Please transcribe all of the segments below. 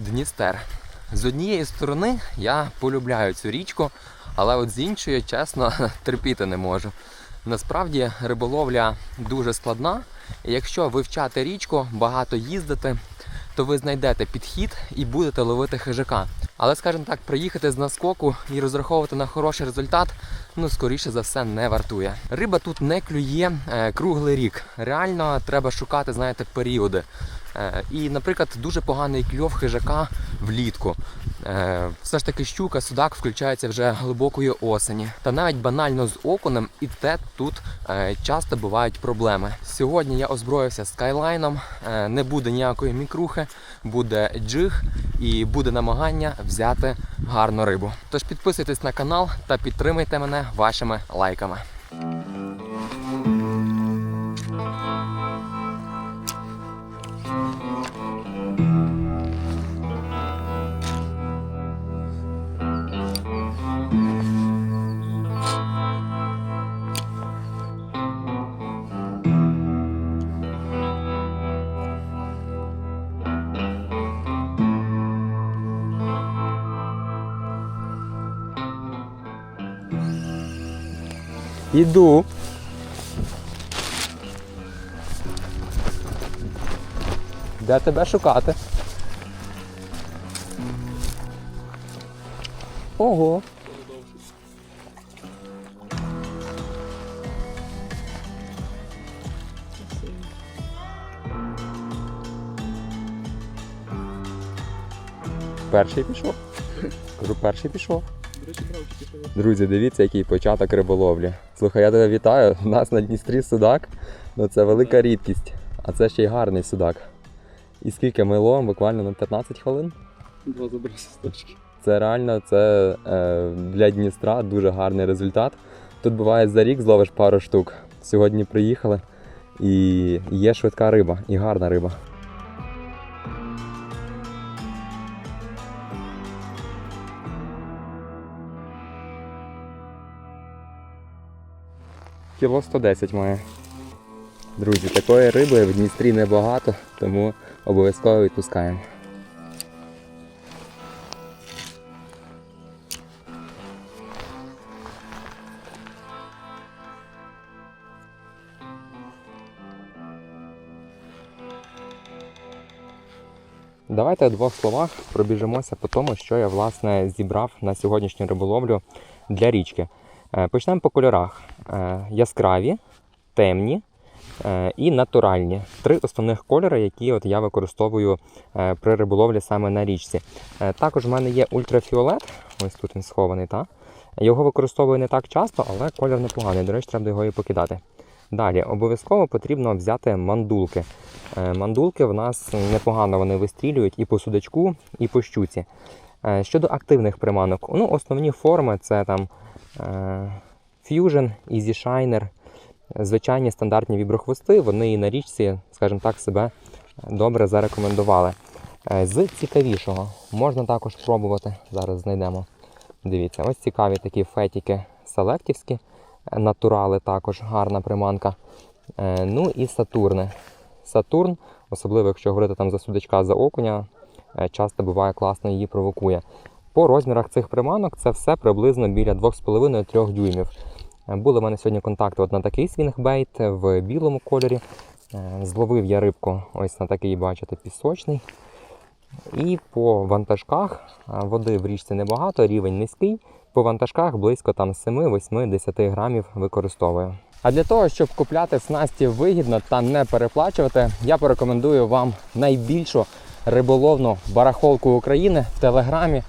Дністер. З однієї сторони я полюбляю цю річку, але от з іншої, чесно, терпіти не можу. Насправді риболовля дуже складна, якщо вивчати річку, багато їздити, то ви знайдете підхід і будете ловити хижака. Але, скажімо так, приїхати з наскоку і розраховувати на хороший результат, ну скоріше за все не вартує. Риба тут не клює е, круглий рік. Реально треба шукати, знаєте, періоди. Е, і, наприклад, дуже поганий кльов хижака влітку. Е, все ж таки щука, судак включається вже глибокої осені. Та навіть банально з окунем і те тут е, часто бувають проблеми. Сьогодні я озброївся скайлайном, не буде ніякої мікрухи, буде джиг і буде намагання взяти гарну рибу. Тож підписуйтесь на канал та підтримайте мене вашими лайками. Іду. Де тебе шукати? Ого. Перший пішов. Кажу, перший пішов. Друзі, дивіться, який початок риболовлі. Слухай, я тебе вітаю. У нас на Дністрі судак. Ну це велика рідкість. А це ще й гарний судак. І скільки ми ловимо? Буквально на 15 хвилин. Два заброси з точки. Це реально це е, для Дністра дуже гарний результат. Тут буває за рік зловиш пару штук. Сьогодні приїхали і є швидка риба, і гарна риба. Кіло 110 має. Друзі, такої риби в Дністрі небагато, тому обов'язково відпускаємо. Давайте в двох словах пробіжимося по тому, що я власне зібрав на сьогоднішню риболовлю для річки. Е, Почнемо по кольорах: Е, яскраві, темні е, і натуральні. Три основних кольори, які от я використовую при риболовлі саме на річці. Також в мене є ультрафіолет, ось тут він схований. Та? Його використовую не так часто, але колір непоганий. До речі, треба його і покидати. Далі обов'язково потрібно взяти мандулки. Мандулки в нас непогано вони вистрілюють і по судачку, і по щуці. Щодо активних приманок, ну, основні форми це там Fusion, Easy Shiner, звичайні стандартні віброхвости, вони і на річці, скажімо так, себе добре зарекомендували. Е, З цікавішого можна також пробувати. Зараз знайдемо. Дивіться, ось цікаві такі фетіки селектівські, е, натурали також гарна приманка. Е, Ну і Сатурни. Сатурн, особливо якщо говорити там за судачка, за окуня, е, часто буває класно її провокує. По розмірах цих приманок це все приблизно біля 2,5-3 дюймів. Е, Були в мене сьогодні контакти от на такий свінгбейт в білому кольорі. Е, Зловив я рибку ось на такий, бачите, пісочний. І по вантажках води в річці небагато, рівень низький. По вантажках близько там 7, 8, 10 грамів використовую. А для того, щоб купляти снасті вигідно та не переплачувати, я порекомендую вам найбільшу риболовну барахолку України в Телеграмі.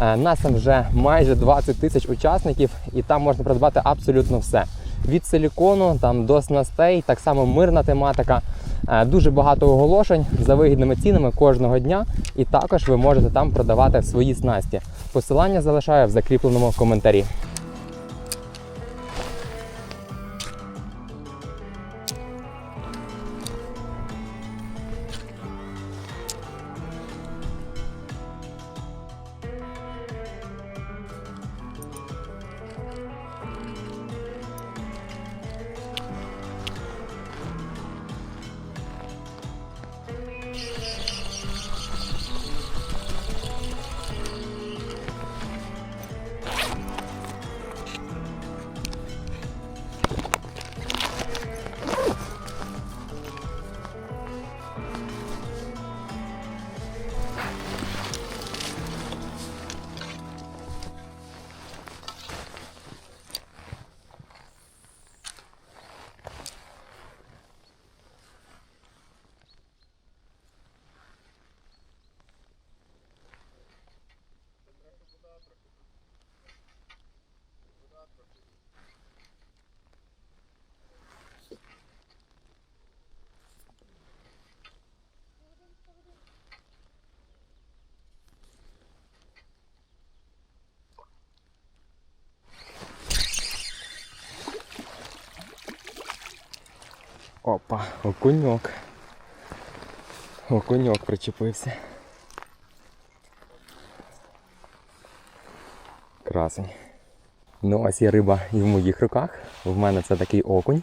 Е, Нас там вже майже 20 тисяч учасників, і там можна придбати абсолютно все. Від силікону там до снастей, так само мирна тематика. Е, Дуже багато оголошень за вигідними цінами кожного дня, і також ви можете там продавати свої снасті. Посилання залишаю в закріпленому коментарі. Опа, окуньок. Окуньок причепився. Красень. Ну, ось є риба і в моїх руках. В мене це такий окунь.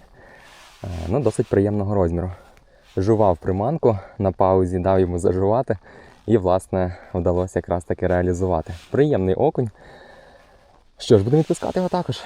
Е, Ну, досить приємного розміру. Жував приманку на паузі, дав йому зажувати. І, власне, вдалося якраз таки реалізувати. Приємний окунь. Що ж, будемо відпускати його також.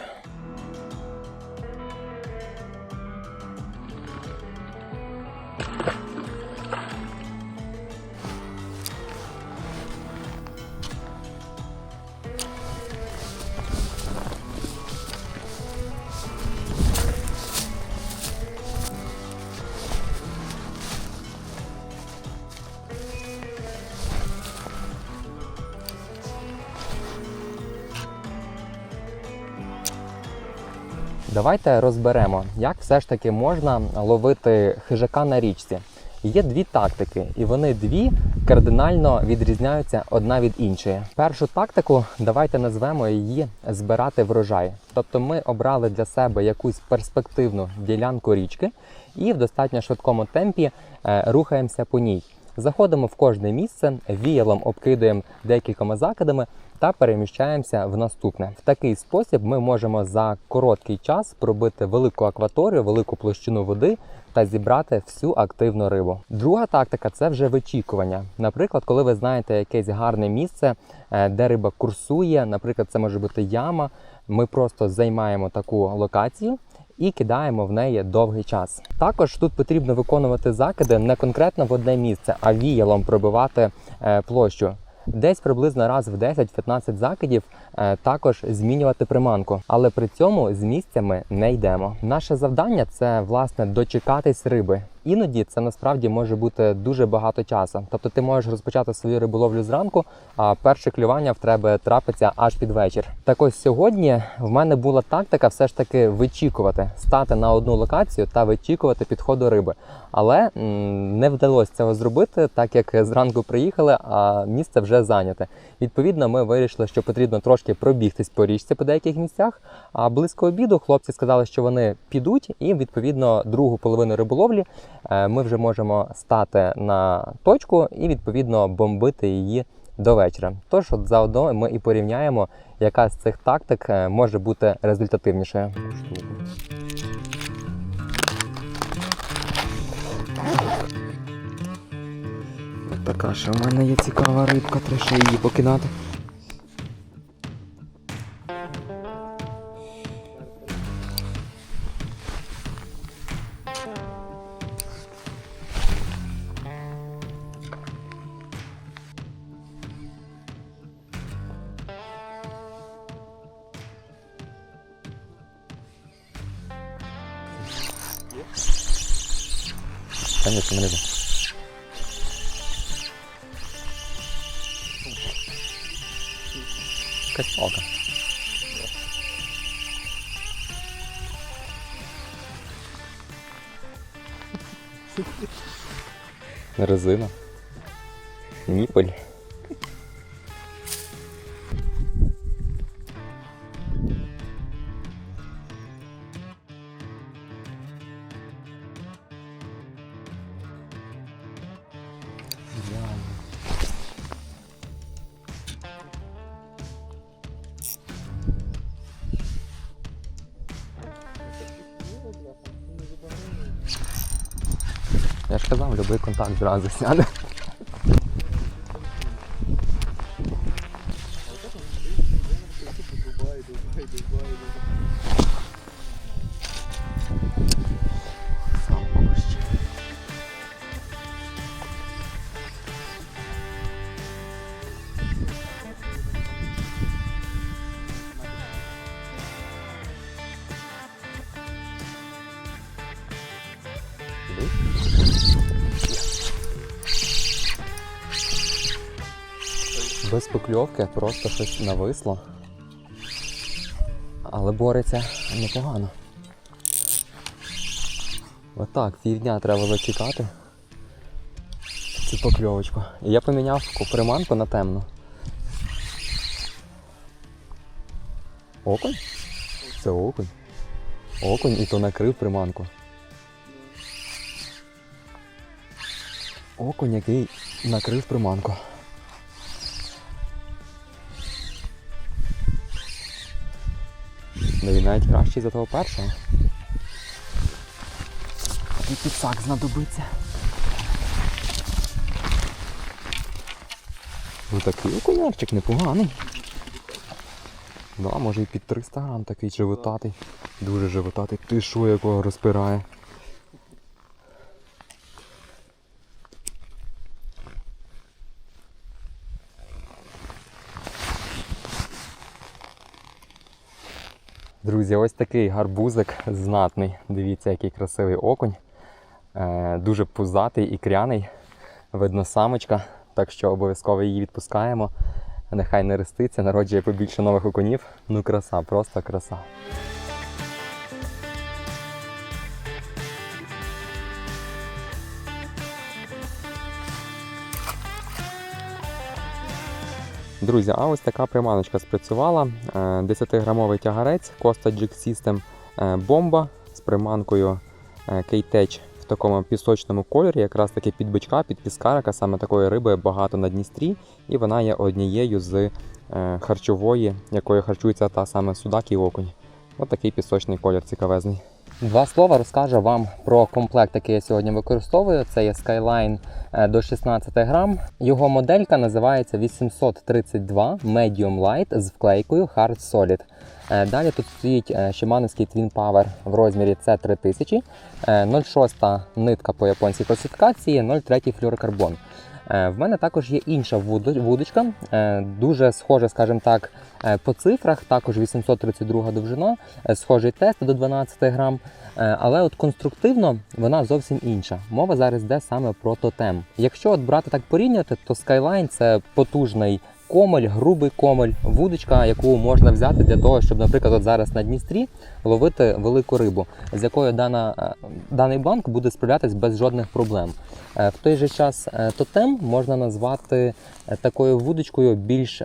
Давайте розберемо, як все ж таки можна ловити хижака на річці. Є дві тактики, і вони дві кардинально відрізняються одна від іншої. Першу тактику давайте назвемо її збирати врожай. Тобто ми обрали для себе якусь перспективну ділянку річки і в достатньо швидкому темпі е, рухаємося по ній. Заходимо в кожне місце, віялом обкидуємо декількома закидами та переміщаємося в наступне. В такий спосіб ми можемо за короткий час пробити велику акваторію, велику площину води та зібрати всю активну рибу. Друга тактика це вже вичікування. Наприклад, коли ви знаєте якесь гарне місце, е, де риба курсує, наприклад, це може бути яма. Ми просто займаємо таку локацію і кидаємо в неї довгий час. Також тут потрібно виконувати закиди не конкретно в одне місце, а віялом пробивати е, площу. Десь приблизно раз в 10-15 закидів також змінювати приманку, але при цьому з місця ми не йдемо. Наше завдання це власне дочекатись риби. Іноді це насправді може бути дуже багато часу. Тобто ти можеш розпочати свою риболовлю зранку, а перше клювання в тебе трапиться аж під вечір. Так ось сьогодні в мене була тактика все ж таки вичікувати, стати на одну локацію та вичікувати підходу риби. Але не вдалося цього зробити, так як зранку приїхали, а місце вже зайняте. Відповідно, ми вирішили, що потрібно трошки пробігтись по річці по деяких місцях. А близько обіду хлопці сказали, що вони підуть, і відповідно другу половину риболовлі е, ми вже можемо стати на точку і відповідно бомбити її до вечора. Тож, от заодно ми і порівняємо, яка з цих тактик е, може бути результативнішою. Така що в мене є цікава рибка, треба ще її покидати. Якась палка. Резина. Ніпель. Я ж казав, любий контакт зразу сяде. Без покльовки просто щось нависло. Але бореться непогано. Отак, півдня треба було чекати. Цю покльовочку. І я поміняв приманку на темну. Окунь? Це окунь. Окунь і то накрив приманку. окунь, який накрив приманку. Ну він навіть кращий за того першого. Такий підсак знадобиться. Ну такий окунярчик непоганий. Да, може і під 300 грам такий животатий. Дуже животатий. Ти що якого розпирає? Друзі, ось такий гарбузик знатний. Дивіться, який красивий окунь. Е, дуже пузатий і кряний. Видно самочка, так що обов'язково її відпускаємо. Нехай не реститься, народжує побільше нових окунів. Ну краса, просто краса. Друзі, а ось така приманочка спрацювала. Е, 10-грамовий тягарець Costa Jig System е, бомба з приманкою е, K-Tech в такому пісочному кольорі, якраз таки під бичка, під піскарика, саме такої риби багато на Дністрі, і вона є однією з е, харчової, якою харчується та саме судак і окунь. Ось такий пісочний колір цікавезний. Два слова розкажу вам про комплект, який я сьогодні використовую. Це є Skyline е, до 16 грам. Його моделька називається 832 Medium Light з вклейкою Hard Solid. Е, Далі тут стоїть е, Shimano'ський Twin Power в розмірі C3000, е, 0,6 нитка по японській класифікації, 0,3 флюорокарбон. Е, В мене також є інша вудочка, е, дуже схожа, скажімо так, е, по цифрах, також 832 довжина, схожий тест до 12 грам. Але от конструктивно вона зовсім інша. Мова зараз йде саме про тотем. Якщо от брати так порівняти, то Skyline це потужний комель, грубий комель, вудочка, яку можна взяти для того, щоб, наприклад, от зараз на Дністрі ловити велику рибу, з якою дана, е, даний банк буде справлятись без жодних проблем. Е, В той же час е, тотем можна назвати такою вудочкою більш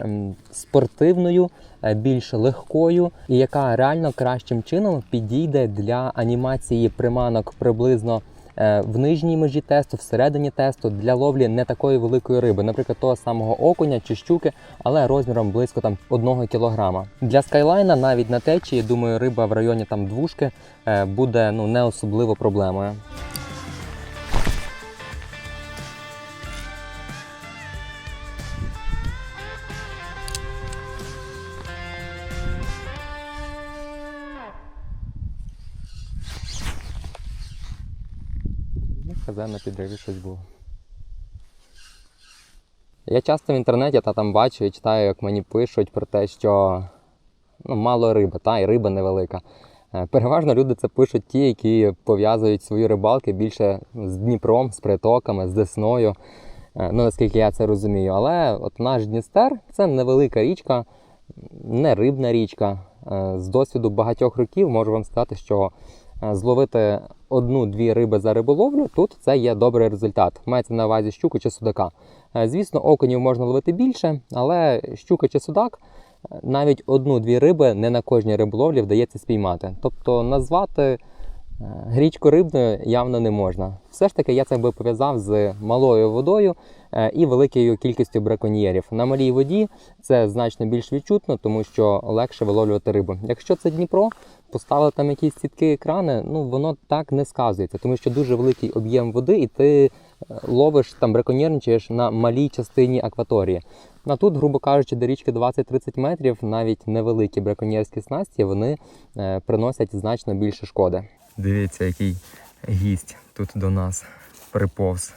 спортивною, більш легкою, і яка реально кращим чином підійде для анімації приманок приблизно. Е, В нижній межі тесту, всередині тесту для ловлі не такої великої риби, наприклад, того самого окуня чи щуки, але розміром близько там 1 кілограма. Для скайлайна навіть на течії, думаю, риба в районі там двушки е, буде ну не особливо проблемою. Казав на підриві щось було. Я часто в інтернеті та там бачу і читаю, як мені пишуть про те, що ну, мало риби, та і риба невелика. Е, Переважно люди це пишуть ті, які пов'язують свої рибалки більше з Дніпром, з притоками, з Десною. Е, Ну, наскільки я це розумію. Але от наш Дністер це невелика річка, не рибна річка. Е, З досвіду багатьох років можу вам сказати, що зловити одну-дві риби за риболовлю, тут це є добрий результат. Мається на увазі щуку чи судака. Е, Звісно, окунів можна ловити більше, але щука чи судак е, навіть одну-дві риби не на кожній риболовлі вдається спіймати. Тобто назвати грічку рибною явно не можна. Все ж таки, я це би пов'язав з малою водою е, і великою кількістю браконьєрів. На малій воді це значно більш відчутно, тому що легше виловлювати рибу. Якщо це Дніпро, поставили там якісь сітки екрани, ну воно так не сказується, тому що дуже великий об'єм води, і ти е, ловиш там браконьєрничаєш на малій частині акваторії. На тут, грубо кажучи, до річки 20-30 метрів, навіть невеликі браконьєрські снасті, вони е, приносять значно більше шкоди. Дивіться, який гість тут до нас приповз.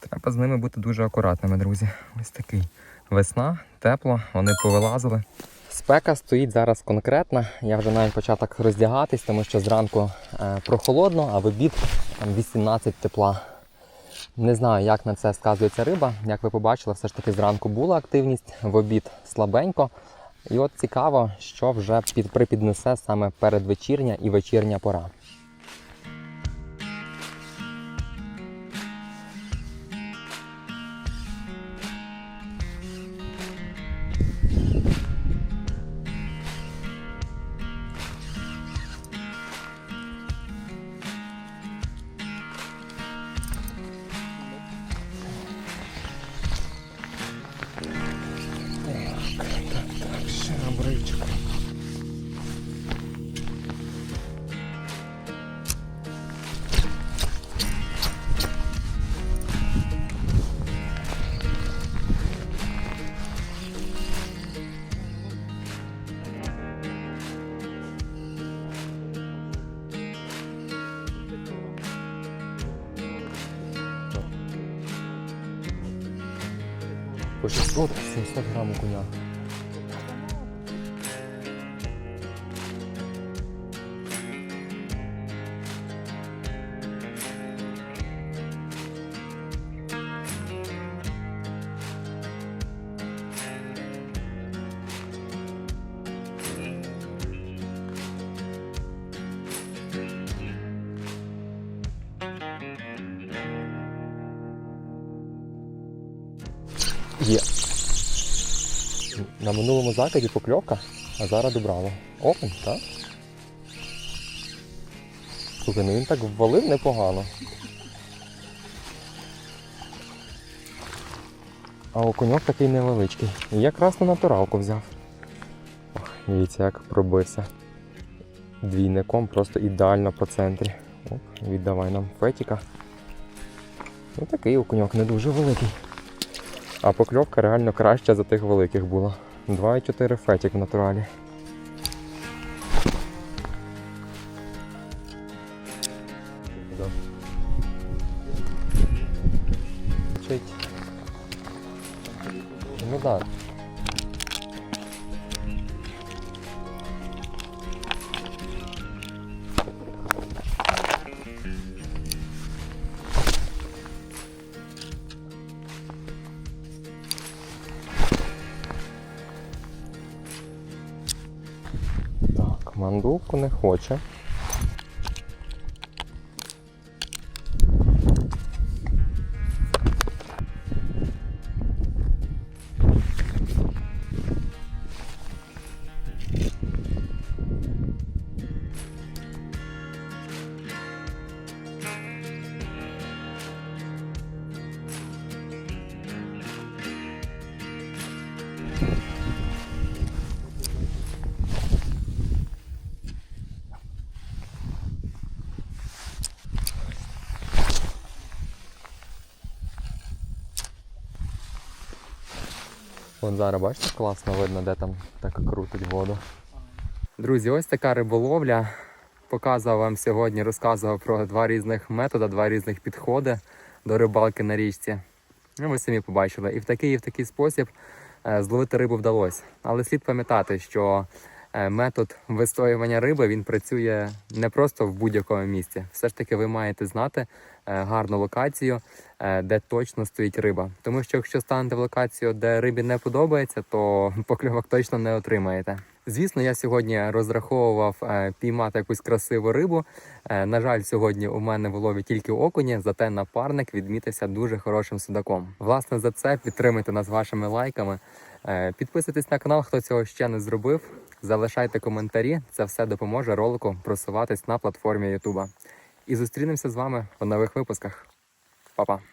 Треба з ними бути дуже акуратними, друзі. Ось такий. Весна, тепло, вони повилазили. Спека стоїть зараз конкретна. Я вже навіть почав так роздягатись, тому що зранку е, прохолодно, а в обід там 18 тепла. Не знаю, як на це сказується риба. Як ви побачили, все ж таки зранку була активність, в обід слабенько. І от цікаво, що вже під, припіднесе саме передвечірня і вечірня пора. Добричок. По 600-700 грам у коня. Є. На минулому закиді покльовка, а зараз добрало. Окунь, так? Слухай, ну він так ввалив непогано. А окуньок такий невеличкий. І якраз на натуралку взяв. Ох, дивіться, як пробився. Двійником просто ідеально по центрі. Оп, віддавай нам фетіка. Ну такий окуньок не дуже великий. А покльовка реально краща за тих великих була. 2,4 фетік в натуралі. Мандулку не хоче. От зараз бачите, класно видно, де там так крутить воду. Друзі, ось така риболовля. Показував вам сьогодні, розказував про два різних методи, два різних підходи до рибалки на річці. Ну, ви самі побачили. І в такий, і в такий спосіб е, зловити рибу вдалося. Але слід пам'ятати, що метод вистоювання риби він працює не просто в будь-якому місці. Все ж таки, ви маєте знати е, гарну локацію, е, де точно стоїть риба. Тому що якщо станете в локацію, де рибі не подобається, то покльовок точно не отримаєте. Звісно, я сьогодні розраховував е, піймати якусь красиву рибу. Е, на жаль, сьогодні у мене в лові тільки окуні, зате напарник відмітився дуже хорошим судаком. Власне, за це підтримуйте нас вашими лайками. Е, підписуйтесь на канал, хто цього ще не зробив. Залишайте коментарі, це все допоможе ролику просуватись на платформі Ютуба. І зустрінемося з вами у нових випусках. Па-па!